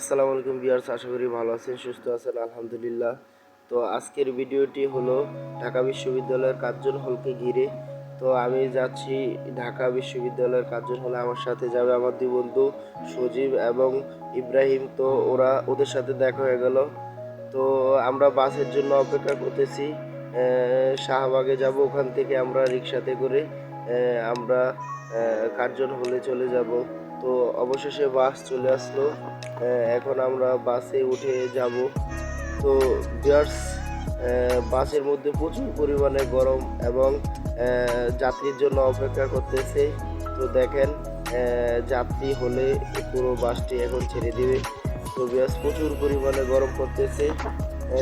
আসসালামু আলাইকুম বিয়ার্স আশা করি ভালো আছেন, সুস্থ আছেন, আলহামদুলিল্লাহ। তো আজকের ভিডিওটি হলো ঢাকা বিশ্ববিদ্যালয়ের কার্জন হলকে ঘিরে। তো আমি যাচ্ছি ঢাকা বিশ্ববিদ্যালয়ের কার্জন হলে আমার সাথে যাবে আমার দুই বন্ধু সজীব এবং ইব্রাহিম। তো ওরা ওদের সাথে দেখা হয়ে গেল। তো আমরা বাসের জন্য অপেক্ষা করতেছি। শাহবাগে যাব ওখান থেকে আমরা রিক্সাতে করে। আমরা কার্জন হলে চলে যাব। তো অবশেষে বাস চলে আসলো। এখন আমরা বাসে উঠে যাব। তো বিয়ার্স বাসের মধ্যে প্রচুর পরিমাণে গরম এবং যাত্রীর জন্য অপেক্ষা করতেছে। তো দেখেন যাত্রী হলে পুরো বাসটি এখন ছেড়ে দিবে। তো বিয়ার্স প্রচুর পরিমাণে গরম করতেছে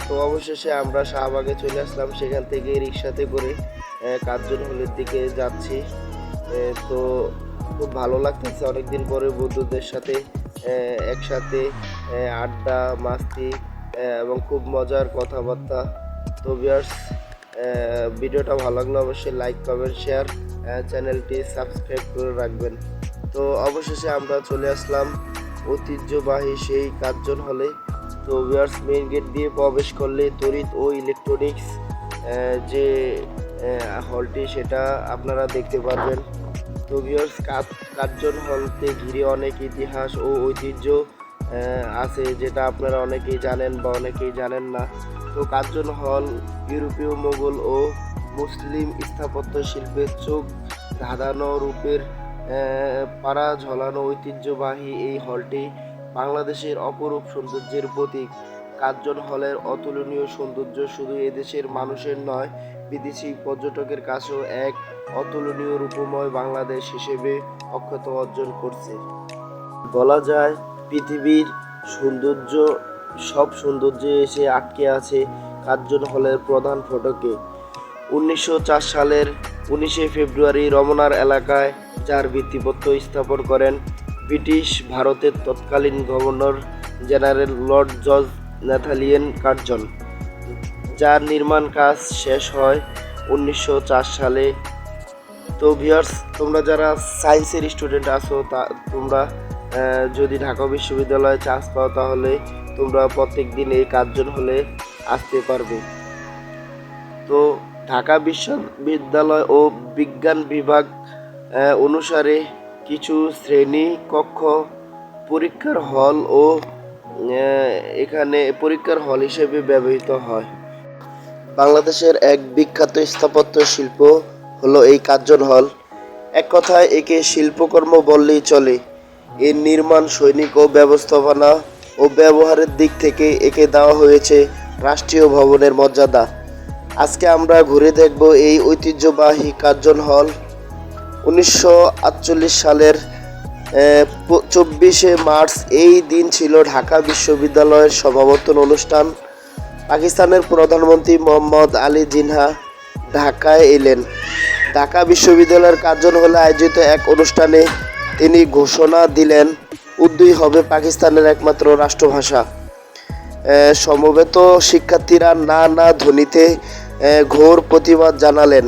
তো অবশেষে আমরা শাহবাগে চলে আসলাম। সেখান থেকে রিক্সাতে করে কার্জন হলের দিকে যাচ্ছি। তো খুব ভালো লাগতেছে। অনেকদিন পরে বন্ধুদের সাথে একসাথে আড্ডা, মাস্তি এবং খুব মজার কথাবার্তা। তো বিয়ার্স ভিডিওটা ভালো লাগলে অবশ্যই লাইক কমেন্ট শেয়ার চ্যানেলটি সাবস্ক্রাইব করে রাখবেন। তো অবশেষে আমরা চলে আসলাম ঐতিহ্যবাহী সেই কার্জন হলে। তো বিয়ার্স মেইন গেট দিয়ে প্রবেশ করলে তড়িৎ ও ইলেকট্রনিক্স যে হলটি সেটা আপনারা দেখতে পারবেন। তো ভিউয়ার্স কার্জন হলকে ঘিরে অনেক ইতিহাস ও ঐতিহ্য আছে যেটা আপনারা অনেকেই জানেন বা অনেকেই জানেন না। তো কার্জন হল ইউরোপীয় মোগল ও মুসলিম স্থাপত্য শিল্পের চোখ ধাঁধানো রূপের পাড়া ঝলানো ঐতিহ্যবাহী এই হলটি বাংলাদেশের অপরূপ সৌন্দর্যের প্রতীক। কার্জন হলের অতুলনীয় সৌন্দর্য শুধু এদেশের মানুষের নয় বিদেশি পর্যটকের কাছেও এক অতুলনীয় রূপময় বাংলাদেশ হিসেবে অক্ষত অর্জন করছে। বলা যায়, পৃথিবীর সৌন্দর্য, সব সৌন্দর্যে এসে আটকে আছে কার্জন হলের প্রধান ফটকে। উনিশশো চার সালের উনিশে ফেব্রুয়ারি রমনার এলাকায় যার ভিত্তিপত্র স্থাপন করেন ব্রিটিশ ভারতের তৎকালীন governor general lord George Nathaniel Curzon যার নির্মাণ কাজ শেষ হয় উনিশশো চার সালে। তো ভিউয়ার্স তোমরা যারা সায়েন্সের স্টুডেন্ট আছো, তা তোমরা যদি ঢাকা বিশ্ববিদ্যালয়ে চান্স পাও, তাহলে তোমরা প্রত্যেক দিন এই কার্জন হলে আসতে পারবে। তো ঢাকা বিশ্ববিদ্যালয় ও বিজ্ঞান বিভাগ অনুসারে কিছু শ্রেণি কক্ষ, পরীক্ষার হল ও এখানে পরীক্ষার হল হিসেবে ব্যবহৃত হয়। বাংলাদেশের এক বিখ্যাত স্থাপত্য শিল্প হলো এই কার্জন হল। এক কথায়, একে শিল্পকর্ম বললেই চলে। এর নির্মাণ, সৈনিক ও ব্যবস্থাপনা ও ব্যবহারের দিক থেকে একে দেওয়া হয়েছে রাষ্ট্রীয় ভবনের মর্যাদা। আজকে আমরা ঘুরে দেখব এই ঐতিহ্যবাহী কার্জন হল। উনিশশো আটচল্লিশ সালের চব্বিশে মার্চ এই দিন ছিল ঢাকা বিশ্ববিদ্যালয়ের সমাবর্তন অনুষ্ঠান। পাকিস্তানের প্রধানমন্ত্রী মোহাম্মদ আলী জিনহা ঢাকায় এলেন। ঢাকা বিশ্ববিদ্যালয়ের কার্জন হলে আয়োজিত এক অনুষ্ঠানে তিনি ঘোষণা দিলেন উর্দুই হবে পাকিস্তানের একমাত্র রাষ্ট্রভাষা। সমবেত শিক্ষার্থীরা না না ধ্বনিতে ঘোর প্রতিবাদ জানালেন।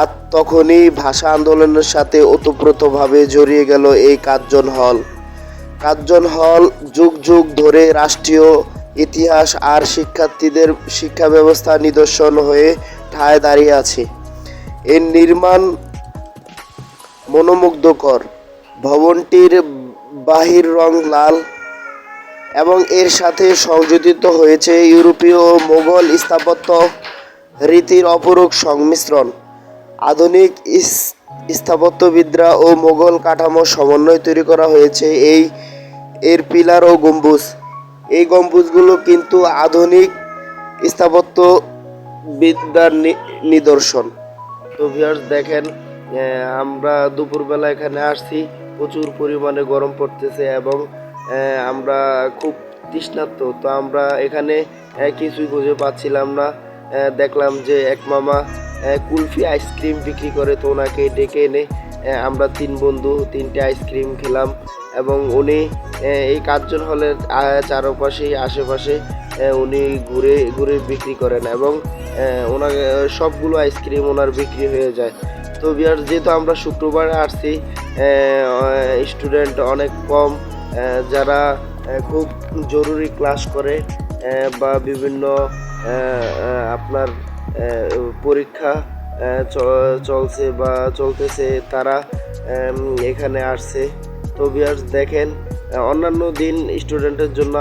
আর তখনই ভাষা আন্দোলনের সাথে ওতপ্রোতভাবে জড়িয়ে গেল এই কার্জন হল। কার্জন হল যুগ যুগ ধরে রাষ্ট্রীয় ইতিহাস আর শিক্ষার্থীদের শিক্ষা ব্যবস্থা নিদর্শন হয়ে ঠায় দাঁড়িয়ে আছে। এর নির্মাণ মনোমুগ্ধকর। ভবনটির বাহির রং লাল এবং এর সাথে সংযোজিত হয়েছে ইউরোপীয় মোগল স্থাপত্য রীতির অপরূপ সংমিশ্রণ। আধুনিক স্থাপত্যবিদ্যা ও মোগল কাঠামো সমন্বয় তৈরি করা হয়েছে এই, এর পিলার ও গম্বুজ। এই গম্বুজগুলো কিন্তু আধুনিক স্থাপত্য বিদ্যার নিদর্শন। তো ভিউয়ার্স দেখেন আমরা দুপুরবেলা এখানে আসছি, প্রচুর পরিমাণে গরম পড়তেছে এবং আমরা খুব তৃষ্ণার্ত। তো আমরা এখানে কিছুই খুঁজে পাচ্ছিলাম না। দেখলাম যে এক মামা কুলফি আইসক্রিম বিক্রি করে তো ওনাকে ডেকে এনে আমরা তিন বন্ধু তিনটে আইসক্রিম খেলাম এবং উনি এই কার্জন হলের আহ, চারপাশেই আশেপাশে উনি ঘুরে ঘুরে বিক্রি করেন এবং ওনার সবগুলো আইসক্রিম ওনার বিক্রি হয়ে যায়। তো বিয়ার যেহেতু আমরা শুক্রবার আসছি স্টুডেন্ট অনেক কম যারা খুব জরুরি ক্লাস করে বা বিভিন্ন আপনার পরীক্ষা চলছে বা চলতেছে তারা এখানে আসছে। তো বিয়ার্স দেখেন অন্যান্য দিন স্টুডেন্টের জন্য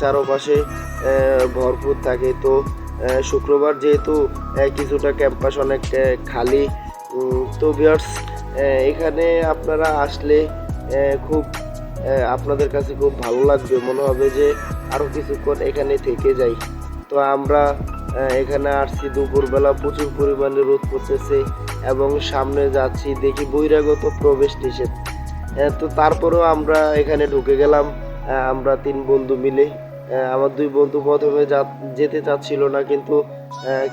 চারপাশে ভরপুর থাকে। তো শুক্রবার যেহেতু কিছুটা ক্যাম্পাস অনেক খালি। তো বিয়ার্স এখানে আপনারা আসলে খুব আপনাদের কাছে খুব ভালো লাগবে। মনে হবে যে আরও কিছুক্ষণ এখানে থেকে যাই। তো আমরা এখানে আসছি। দুপুরবেলা প্রচুর পরিমাণে রোদ পড়তেছে এবং সামনে যাচ্ছি, দেখি বহিরাগত প্রবেশ নিষেধ। তো তারপরেও আমরা এখানে ঢুকে গেলাম। আমরা তিন বন্ধু মিলে। আমার দুই বন্ধু প্রথমে যা- যেতে চাচ্ছিল না, কিন্তু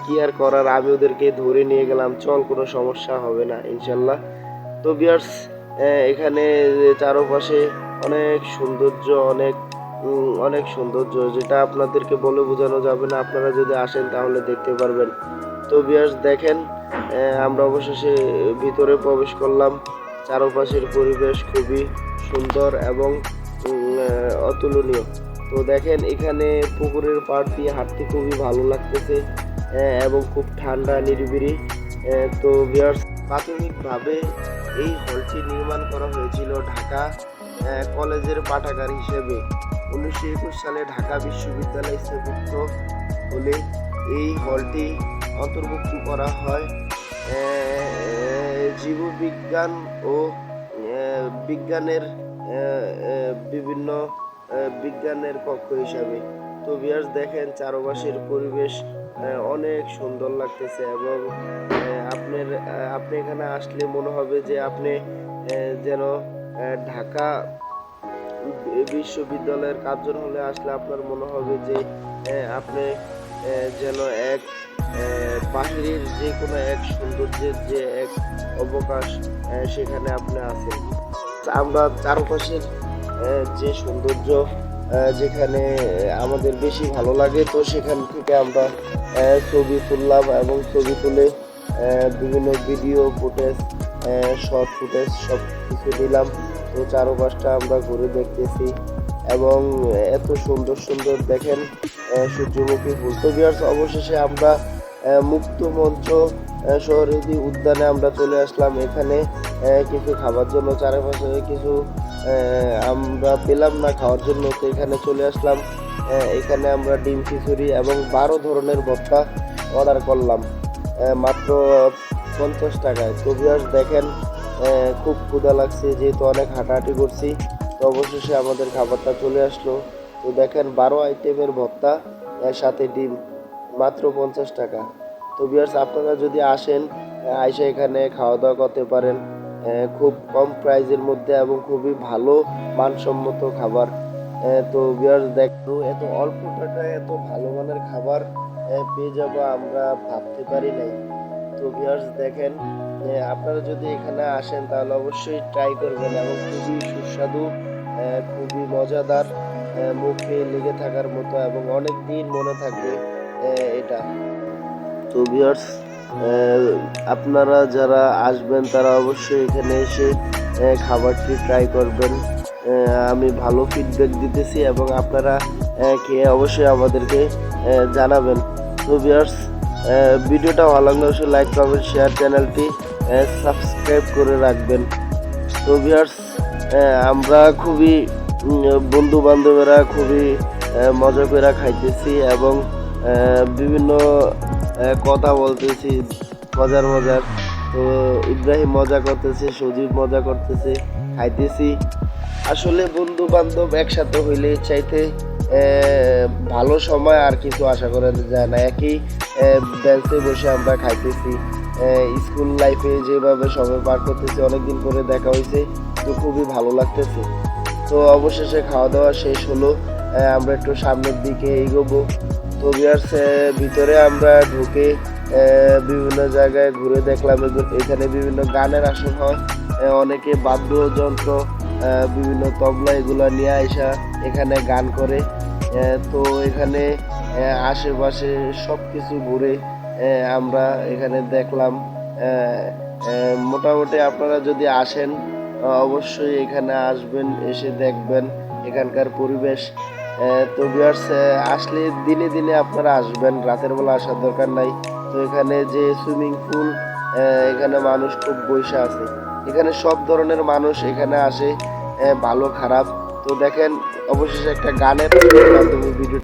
কি আর করার? আমি ওদেরকে ধরে নিয়ে গেলাম। চল, কোনো সমস্যা হবে না, ইনশাল্লাহ। তো বিয়ার্স এখানে চারপাশে অনেক সৌন্দর্য, অনেক অনেক সৌন্দর্য। যেটা আপনাদেরকে বলে বোঝানো যাবে না। আপনারা যদি আসেন, তাহলে দেখতে পারবেন। তো বিয়ার্স, দেখেন আমরা অবশেষে ভিতরে প্রবেশ করলাম। চারপাশের পরিবেশ খুবই সুন্দর এবং অতুলনীয়। তো দেখেন, এখানে পুকুরের পাড় দিয়ে হাঁটতে খুবই ভালো লাগতেছে এবং খুব ঠান্ডা, নিরিবিলি তো বিয়ার্স প্রাথমিকভাবে এই হলটি নির্মাণ করা হয়েছিল ঢাকা কলেজের পাঠাগার হিসেবে। উনিশশো একুশ সালে ঢাকা বিশ্ববিদ্যালয় স্থাপিত হলে এই হলটি অন্তর্ভুক্ত করা হয় জীববিজ্ঞান ও বিজ্ঞানের বিভিন্ন বিজ্ঞানের পক্ষ হিসাবে। তো দেখেন, চারপাশের পরিবেশ অনেক সুন্দর লাগতেছে এবং আপনার আপনি এখানে আসলে মনে হবে যে আপনি যেন ঢাকা বিশ্ববিদ্যালয়ের কার্জন হলে আসলে আপনার মনে হবে যে আপনি যেন এক বাহিরের যে কোনো এক সৌন্দর্যের যে এক অবকাশ সেখানে আপনি আছেন। আমরা চারপাশের যে সৌন্দর্য যেখানে আমাদের বেশি ভালো লাগে, তো সেখান থেকে আমরা ছবি তুললাম এবং ছবি তুলে বিভিন্ন ভিডিও ফুটেজ শর্ট ফুটেজ সব কিছু দিলাম। তো চারপাশটা আমরা ঘুরে দেখতেছি এবং এত সুন্দর সুন্দর দেখেন সূর্যমুখী ফুল। তো বিয়ার্স অবশেষে আমরা মুক্ত মঞ্চ আহ, উদ্যানে আমরা চলে আসলাম। এখানে কিছু খাবার জন্য চারপাশে কিছু আমরা পেলাম না খাওয়ার জন্য তো এখানে চলে আসলাম। এখানে আমরা ডিম খিচুড়ি এবং বারো ধরনের ভর্তা অর্ডার করলাম। মাত্র পঞ্চাশ টাকায়। তো বিয়ার্স দেখেন খুব ক্ষুধা লাগছে যেহেতু অনেক হাঁটাহাঁটি করছি তো অবশেষে আমাদের খাবারটা চলে আসলো। তো দেখেন বারো আইটেমের এর সাথে ডিম। মাত্র পঞ্চাশ টাকা। তো বিয়ার্স আপনারা যদি আসেন আইসা এখানে খাওয়া দাওয়া করতে পারেন খুব কম প্রাইজের মধ্যে এবং খুবই ভালো মানসম্মত খাবার। তো বিয়ার্স দেখো, এত অল্প টাকায় এত ভালো মানের খাবার পেয়ে যাব আমরা ভাবতে পারি নাই। তো বিয়ার্স দেখেন আপনারা যদি এখানে আসেন, তাহলে অবশ্যই ট্রাই করবেন এবং খুবই সুস্বাদু খুবই মজাদার মুখে লেগে থাকার মতো এবং অনেক দিন মনে থাকবে। এটা। তো ভিউয়ার্স আপনারা যারা আসবেন, তারা অবশ্যই এখানে এসে খাবারটি ট্রাই করবেন। আমি ভালো ফিডব্যাক দিতেছি এবং আপনারা খেয়ে অবশ্যই আমাদেরকে জানাবেন। তো ভিউয়ার্স ভিডিওটা ভালো লাগলে অবশ্যই লাইক করবেন শেয়ার চ্যানেলটি সাবস্ক্রাইব করে রাখবেন। তো ভিউয়ার্স আমরা খুবই বন্ধু বান্ধবেরা খুবই মজা করে খাইতেছি এবং বিভিন্ন কথা বলতেছি, মজার মজার। তো ইব্রাহিম মজা করতেছে, সজীব মজা করতেছে, খাইতেছি। আসলে বন্ধু বান্ধব একসাথে হইলে চাইতে ভালো সময় আর কিছু আশা করা যায় না। একই বেঞ্চে বসে আমরা খাইতেছি। স্কুল লাইফে যেভাবে সময় পার করতেছি, অনেকদিন পরে দেখা হয়েছে তো খুবই ভালো লাগতেছে। তো অবশেষে খাওয়া দাওয়া শেষ হলো আমরা একটু সামনের দিকে এগোবো। তো ভিতরে আমরা ঢুকে বিভিন্ন জায়গায় ঘুরে দেখলাম এখানে বিভিন্ন গানের আসন হয়। অনেকে বাদ্যযন্ত্র বিভিন্ন তবলা এগুলো নিয়ে আসা এখানে গান করে। তো এখানে আশেপাশে সব কিছু ঘুরে আমরা এখানে দেখলাম। মোটামুটি আপনারা যদি আসেন, অবশ্যই এখানে আসবেন, এসে দেখবেন এখানকার পরিবেশ। তো ভিউয়ার্স আসলে দিনে দিনে আপনারা আসবেন, রাতের বেলা আসার দরকার নাই। তো এখানে যে সুইমিং পুল এখানে মানুষ খুব বৈশা আছে। এখানে সব ধরনের মানুষ এখানে আসে ভালো খারাপ। তো দেখেন, অবশেষে একটা গানের মাধ্যমে ভিডিও